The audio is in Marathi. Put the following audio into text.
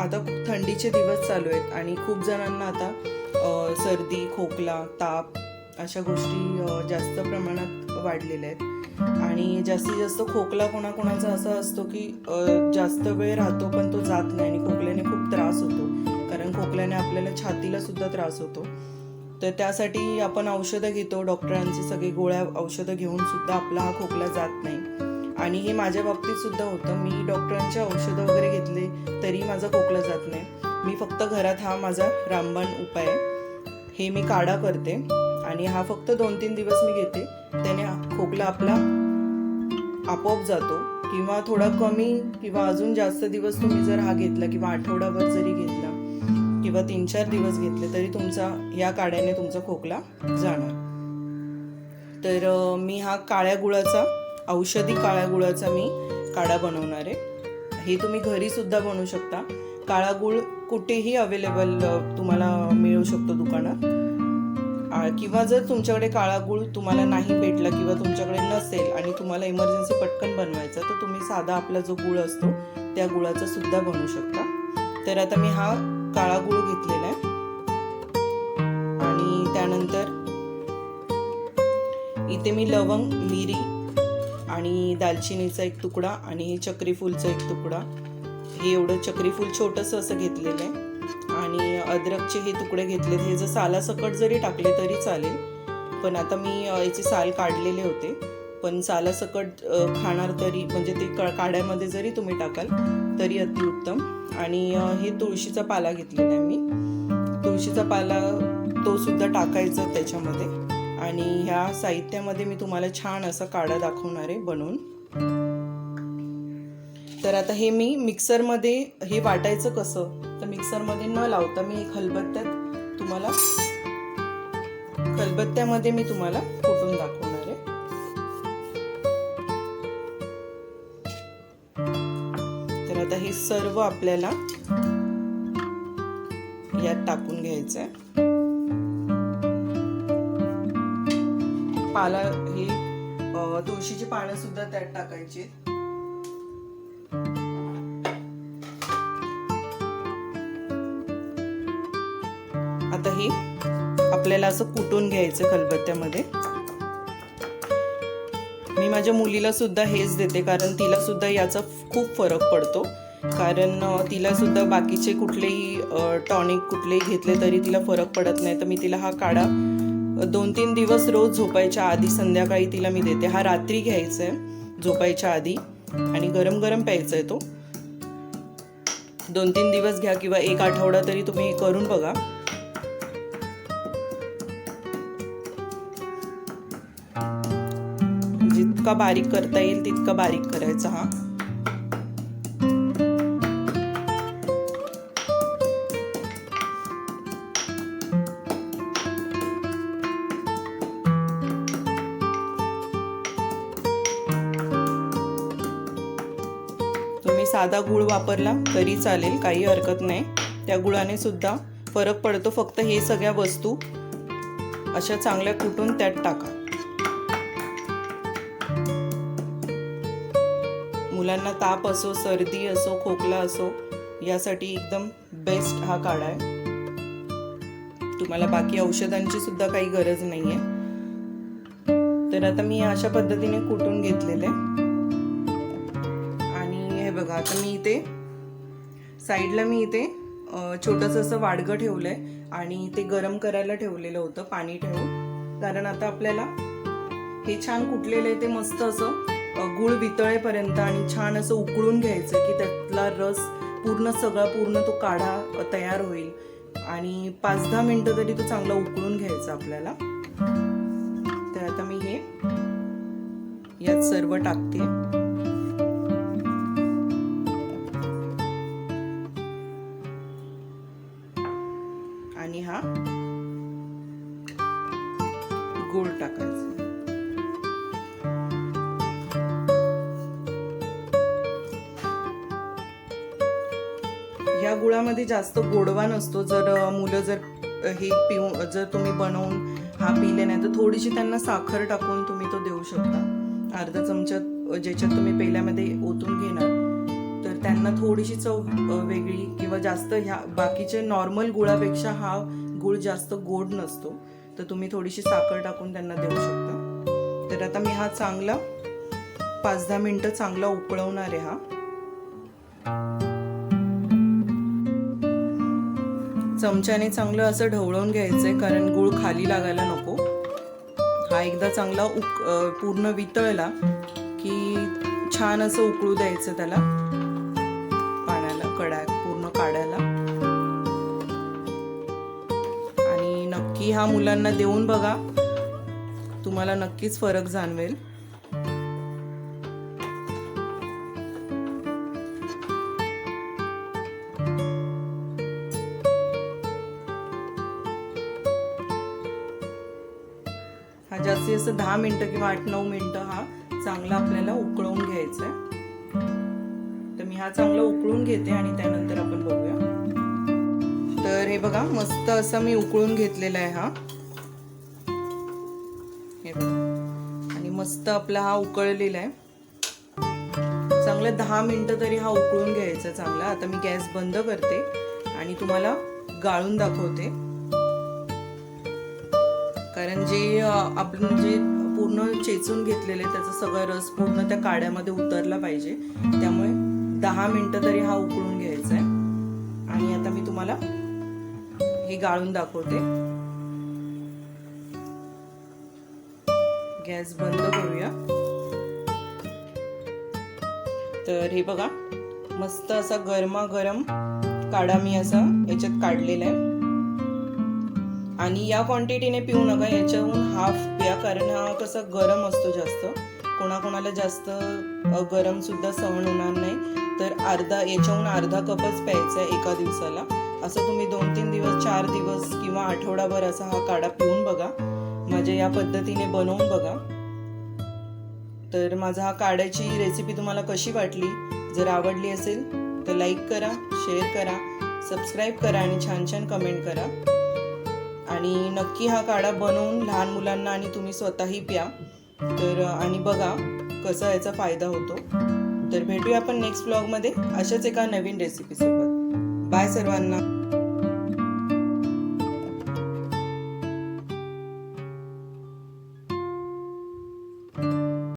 आता खूप थंडीचे दिवस चालू आहेत आणि खूप जणांना आता सर्दी खोकला ताप अशा गोष्टी जास्त प्रमाणात वाढलेल्या आहेत. आणि जास्तीत जास्त खोकला कोणाकोणाचा असा असतो की जास्त वेळ राहतो पण तो जात नाही आणि खोकल्याने खूप त्रास होतो. कारण खोकल्याने आपल्याला छातीला सुद्धा त्रास होतो. तर त्यासाठी आपण औषधं घेतो डॉक्टरांचे सगळे गोळ्या औषधं घेऊन सुद्धा आपला हा खोकला जात नाही. आणि हे माझ्या बाबतीत सुद्धा होतं. मी डॉक्टरांचे औषधं वगैरे घेतले. तरी माझा खोकला जात नाही. मी फक्त घरात हा माझा रामबाण उपाय हे मी काढा करते आणि हा फक्त दोन तीन दिवस मी घेते. त्याने खोकला आपला आपोआप जातो किंवा थोडा कमी किंवा अजून जास्त दिवस तुम्ही जर हा घेतला किंवा आठवडाभर जरी घेतला किंवा तीन चार दिवस घेतले तरी तुमचा या काड्याने तुमचा खोकला जाणार. तर मी हा काळ्या गुळाचा औषधी काळ्या गुळाचा मी काढा बनवणार आहे. हे तुम्ही घरी सुद्धा बनवू शकता. काळा गुळ कुठेही अवेलेबल तुम्हाला मिळू शकतो दुकानात. किंवा जर तुमच्याकडे काळा गुळ तुम्हाला नाही भेटला किंवा तुमच्याकडे नसेल आणि तुम्हाला इमर्जन्सी पटकन बनवायचा तर तुम्ही साधा आपला जो गुळ असतो त्या गुळाचा सुद्धा बनवू शकता. तर आता मी हा काळा गुळ घेतलेला आहे. आणि त्यानंतर इथे मी लवंग मिरी आणि दालचिनीचा एक तुकडा आणि चक्रीफूलचा एक तुकडा. हे एवढं चक्रीफूल छोटंसं असं घेतलेलं आहे. आणि अद्रकचे हे तुकडे घेतले हे जर सालासकट जरी टाकले तरी चालेल. पण आता मी याचे साल काढलेले होते. पण सालासकट खाणार तरी म्हणजे ते क काड्यामध्ये जरी तुम्ही टाकाल तरी अतिउत्तम. आणि हे तुळशीचा पाला घेतलेला आहे मी. तुळशीचा पाला तो सुद्धा टाकायचा त्याच्यामध्ये. आणि ह्या साहित्यामध्ये मी तुम्हाला छान असा काढा दाखवणार आहे बनवून. तर आता हे मी मिक्सरमध्ये हे वाटायचं कसं? तर मिक्सरमध्ये न लावता मी एक खलबत्त्यात तुम्हाला खलबत्त्यामध्ये मी तुम्हाला कुटून दाखवणार आहे. तर आता हे सर्व आपल्याला यात टाकून घ्यायचं आहे पाला हे अ, तुळशीची पानं सुद्धा त्यात टाकायची. आता हे आपल्याला असं कुटून घ्यायचं खलबत्त्यामध्ये. मी माझ्या मुलीला सुद्धा हेच देते कारण तिला सुद्धा याचा खूप फरक पडतो. कारण तिला सुद्धा बाकीचे कुठलेही टॉनिक कुठलेही घेतले तरी तिला फरक पडत नाही. तर मी तिला हा काढा. दोन तीन दिवस रोज झोपायच्या आधी संध्याकाळी तिला मी देते. हा रात्री घ्यायचा आहे झोपायच्या आधी. आणि गरम गरम प्यायचा आहे तो. दोन तीन दिवस घ्या किंवा एक आठवडा तरी तुम्ही करून बघा. जितका बारीक करता येईल तितका बारीक करायचा हा. तुम्ही साधा गुळ वापरला तरी चालेल काही हरकत नाही. त्या गुळाने सुद्धा फरक पडतो फक्त हे सगळ्या वस्तू अशा चांगल्या कुटून त्यात टाका. मुलांना ताप असो सर्दी असो खोकला असो यासाठी एकदम बेस्ट हा काढा आहे. तुम्हाला बाकी औषधांची सुद्धा काही गरज नाही आहे तर आता मी अशा पद्धतीने कुटून घेतलेले. आहे हे बघा. आता मी इथे साईडला मी इथे छोटंसं असं वाडगं ठेवलंय आणि ते गरम करायला ठेवलेलं होतं पाणी ठेवून. कारण आता आपल्याला हे छान कुटलेलं आहे ते मस्त असं गुळ वितळेपर्यंत आणि छान असं उकळून घ्यायचं की त्यातला रस पूर्ण सगळा पूर्ण तो काढा तयार होईल. आणि पाच दहा मिनटं तरी तो चांगला उकळून घ्यायचा आपल्याला. तर आता मी हे यात सर्व टाकते. या गुळामध्ये जास्त गोडवा नसतो. जर मुलं जर हे पिऊ जर तुम्ही बनवून हा पिले नाही तर थोडीशी त्यांना साखर टाकून तुम्ही तो देऊ शकता. अर्धा चमचा ज्याच्यात तुम्ही पहिल्यामध्ये ओतून घेणार तर त्यांना थोडीशी चव वेगळी किंवा जास्त ह्या बाकीचे नॉर्मल गुळापेक्षा हा गुळ जास्त गोड नसतो तर तुम्ही थोडीशी साखर टाकून त्यांना देऊ शकता. तर आता मी हा चांगला पाच दहा मिनटं चांगला उकळवणार आहे हा. चमच्याने चांगलं असं ढवळून घ्यायचंय कारण गुळ खाली लागायला नको. हा एकदा चांगला उक पूर्ण वितळला की छान असं उकळू द्यायचं त्याला. पाण्याला कडा पूर्ण काढायला. आणि नक्की हा मुलांना देऊन बघा. तुम्हाला नक्कीच फरक जाणवेल. म्हणजे जास्तीत जास्त दहा मिनटं किंवा आठ नऊ मिनटं हा चांगला आपल्याला उकळवून घ्यायचा आहे. तर मी हा चांगला उकळून घेते आणि त्यानंतर आपण बघूया. तर हे बघा मस्त असा मी उकळून घेतलेला आहे हा. हे बघा. आणि मस्त आपला हा उकळलेला आहे. चांगलं दहा मिनटं तरी हा उकळून घ्यायचा चांगला. आता मी गॅस बंद करते आणि तुम्हाला गाळून दाखवते. कारण जे आपण जे पूर्ण चेचून घेतलेले त्याचा सगळा रस पूर्ण त्या काड्यामध्ये उतरला पाहिजे. त्यामुळे दहा मिनटं तरी हा उकळून घ्यायचा आहे. आणि आता मी तुम्हाला हे गाळून दाखवते. गॅस बंद करूया. तर हे बघा मस्त असा गरमागरम काढा मी असा याच्यात काढलेला आहे. आणि या क्वांटिटीने पिऊ नका याच्याहून हाफ प्या. कारण हा कसा गरम असतो जास्त. कोणाकोणाला जास्त गरमसुद्धा गरम सुद्धा सहन होणार नाही. तर अर्धा याच्याहून अर्धा कपच प्यायचा आहे एका दिवसाला. असं तुम्ही दोन तीन दिवस चार दिवस किंवा आठवडाभर असा हा काढा पिऊन बघा. म्हणजे या पद्धतीने बनवून बघा. तर माझा हा काढ्याची रेसिपी तुम्हाला कशी वाटली? जर आवडली असेल तर लाईक करा शेअर करा सबस्क्राईब करा आणि छान छान कमेंट करा. आणि नक्की हा काढा बनवून लहान मुलांना आणि तुम्ही स्वतःही प्या. तर आणि बघा कसा याचा फायदा होतो. तर भेटूया आपण नेक्स्ट ब्लॉगमध्ये अशाच एका नवीन रेसिपीसोबत बाय सर्वांना.